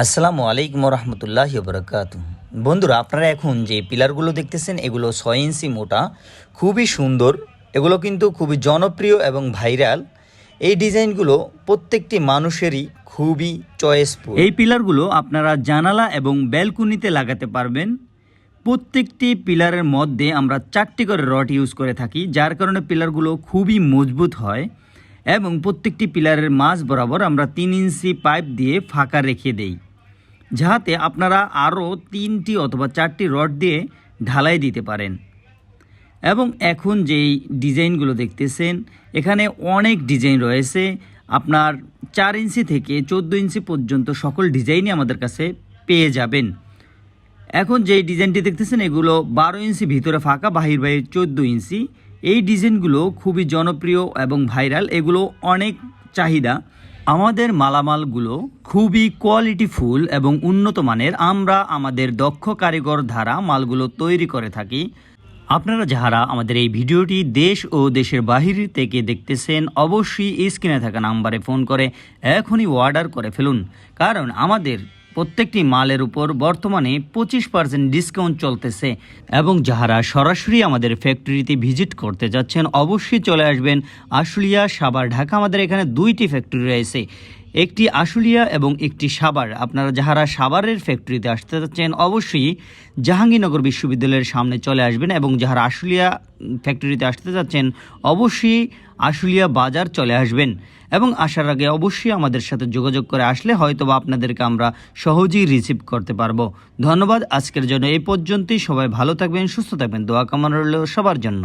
আসসালামু আলাইকুম রহমতুল্লাহ বরকাত বন্ধুরা, আপনারা এখন যে পিলারগুলো দেখতেছেন, এগুলো ছয় ইঞ্চি মোটা, খুবই সুন্দর, এগুলো কিন্তু খুবই জনপ্রিয় এবং ভাইরাল। এই ডিজাইনগুলো প্রত্যেকটি মানুষেরই খুবই চয়েসফুল। এই পিলারগুলো আপনারা জানালা এবং ব্যালকনিতে লাগাতে পারবেন। প্রত্যেকটি পিলারের মধ্যে আমরা চারটি করে রড ইউজ করে থাকি, যার কারণে পিলারগুলো খুবই মজবুত হয়। এবং প্রত্যেকটি পিলারের মাঝ বরাবর আমরা তিন ইঞ্চি পাইপ দিয়ে ফাঁকা রেখে দেই, যাহাতে আপনারা আরও তিনটি অথবা চারটি রড দিয়ে ঢালাই দিতে পারেন। এবং এখন যেই ডিজাইনগুলো দেখতেছেন, এখানে অনেক ডিজাইন রয়েছে। আপনার চার ইঞ্চি থেকে চোদ্দ ইঞ্চি পর্যন্ত সকল ডিজাইনই আমাদের কাছে পেয়ে যাবেন। এখন যে ডিজাইনটি দেখতেছেন, এগুলো বারো ইঞ্চি ভিতরে ফাঁকা, বাহির বাহির চোদ্দ ইঞ্চি। এই ডিজাইনগুলো খুবই জনপ্রিয় এবং ভাইরাল, এগুলো অনেক চাহিদা। আমাদের মালামালগুলো খুবই কোয়ালিটিফুল এবং উন্নত মানের। আমরা আমাদের দক্ষ কারিগর দ্বারা মালগুলো তৈরি করে থাকি। আপনারা যাহারা আমাদের এই ভিডিওটি দেশ ও দেশের বাহির থেকে দেখতেছেন, অবশ্যই স্ক্রিনে থাকা নাম্বারে ফোন করে এখনই অর্ডার করে ফেলুন। কারণ আমাদের প্রত্যেকটি মালের উপর বর্তমানে পঁচিশ পার্সেন্ট ডিসকাউন্ট চলতেছে এবং যাহারা সরাসরি আমাদের ফ্যাক্টরিতে ভিজিট করতে যাচ্ছেন অবশ্যই চলে আসবেন আশুলিয়া সাবার ঢাকা আমাদের এখানে দুইটি ফ্যাক্টরি রয়েছে, একটি আশুলিয়া এবং একটি সাবার আপনারা যাহারা সাবারের ফ্যাক্টরিতে আসতে চাচ্ছেন অবশ্যই জাহাঙ্গীরনগর বিশ্ববিদ্যালয়ের সামনে চলে আসবেন এবং যাহারা আশুলিয়া ফ্যাক্টরিতে আসতে চাচ্ছেন অবশ্যই আশুলিয়া বাজার চলে আসবেন। এবং আসার আগে অবশ্যই আমাদের সাথে যোগাযোগ করে আসলে হয়তো বা আপনাদেরকে আমরা সহজেই রিসিভ করতে পারব। ধন্যবাদ, আজকের জন্য এই পর্যন্তই। সবাই ভালো থাকবেন, সুস্থ থাকবেন। দোয়া কামনা রইল সবার জন্য।